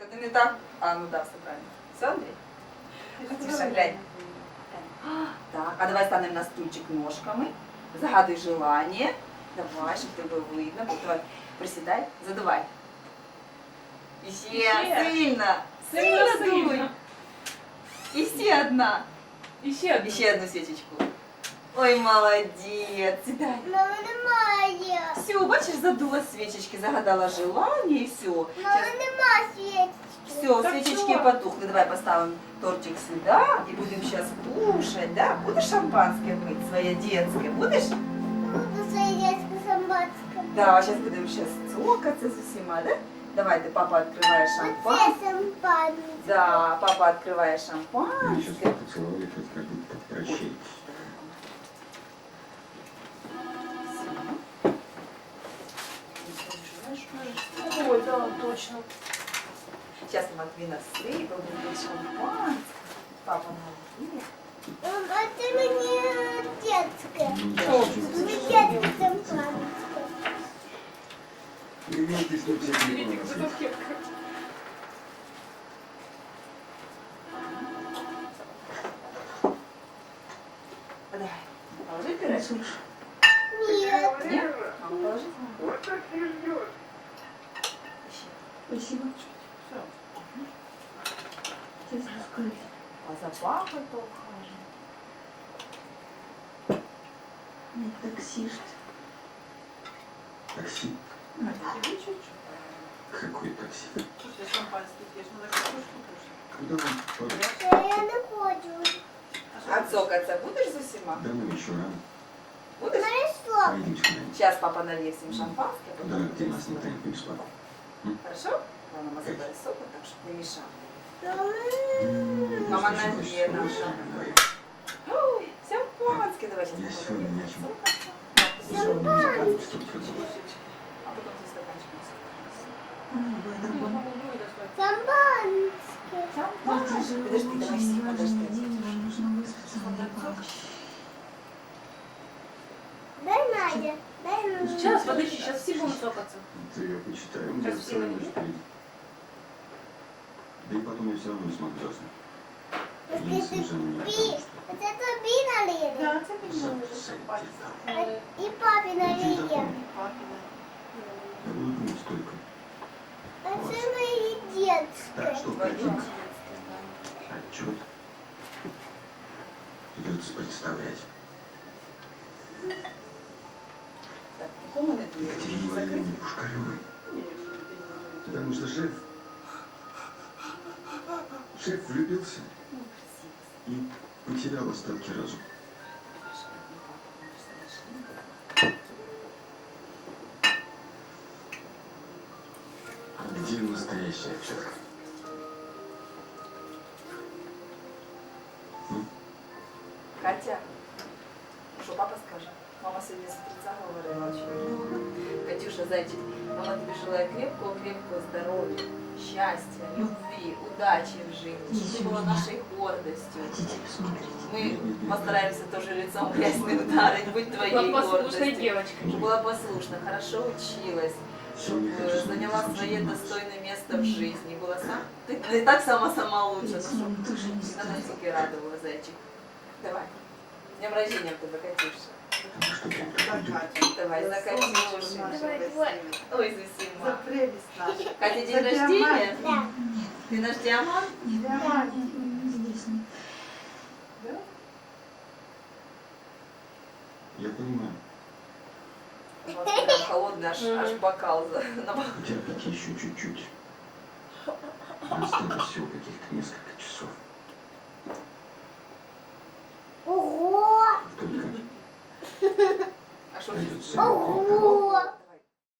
Это не так? А, ну да, все правильно. Все, Андрей? Катюша, глянь. Так, а давай станемо на стульчик ножками. Загадуй желание. Давай, щоб тебе видно. Давай, присідай, задувай. І ще Ще. сильно. Сильно, дуй. сильно. І ще одна. І ще одну. І ще одну свічечку. Ой, молодець. Сідай. Мама немає. Все, бачиш, задула свічечки, загадала желание і все. Мама Щас- нема свічки. Все, Так свечечки что? потухли. Давай поставим тортик сюда и будем сейчас кушать, да? Будешь шампанское пить свое детское? Будешь? Буду соєдська самбатська. Да, сейчас будем сейчас цокаться с усіма, да? Давай, ты, папа, открывай шампанское. Оце самбатська. Да, папа открывает Мы Ой, да, точно. Сейчас Матвина сыпал, будем пить шампанское. Папа налил. Мам, а це мені детське. Ну, Что? Мені детське самбатське. Привет, ты случайно не Видите, понял. Спасибо. Все. Сейчас раскрыть. А за папой поухаживай. Нет, таксист. Такси? Тебе чуть-чуть. Какой такси? Слушай, шампанское пьешь, надо картошку кушать. Вот. Та Я не хочу. А цокаться будешь за усіма? Да ну еще рано. Будешь? Сейчас папа нальет всем шампанское, Да, ты нас не не спать. Хорошо? Мама заберет соку, так что не мешай. Мама. Шампанское. говори. Ой, шампанское давай сейчас. Столько А потом ты стаканчик насыпешь. Ой, другой. Самбатське. Шампанское. Подожди, давай подожди. нужно выспаться, Сейчас, подожди, сейчас все будем цокаться. Это я почитаю, Сейчас я все все равно напишут. впереди. Да и потом я все равно не смогу заснуть. Я Ти совершенно не пі. потому, что... Оце тобі налили. Да, це Садись, І папі Иди налиє. запомни. Я буду думать только. А це мої Так, детське. что Твое хотим? детское, да. Отчет. Придется представлять. Владимировне Пушкаревой. Потому что шеф... Шеф влюбился и потерял остатки разума. Где настоящий отчет? Катя, що папа скаже? Мама сьогодні з утреца говорила очень много. Катюша, зайчик, мама тобі желає крепкого, крепкого здоров'я, щастя, любви, удачі в житті, щоб ти була нашою гордостью. Хотите посмотреть? Мы постараемся тоже лицом в грязь не ударить, быть твоей Была послушной гордостью. девочкой. Чтобы была послушна, хорошо училась, Сегодня чтобы хочу заняла смотреть свое очень достойное место в жизни. Была сам... Ты не так сама сама лучше, Ведь с но ним тоже не чтобы она стоит. тебе радовала, зайчик. Давай. С Днем рождения в тебе, Катюша. Давай, за Катюшу. Давай, давай. Ой, Зусима. За прелесть наша. Катя, день рождения? Да. Ты наш диамант? Диамант. нет. Я понимаю. Вот прям холодный, аж, аж бокал бок- Потерпите еще чуть-чуть. Осталось всего каких-то несколько 哦。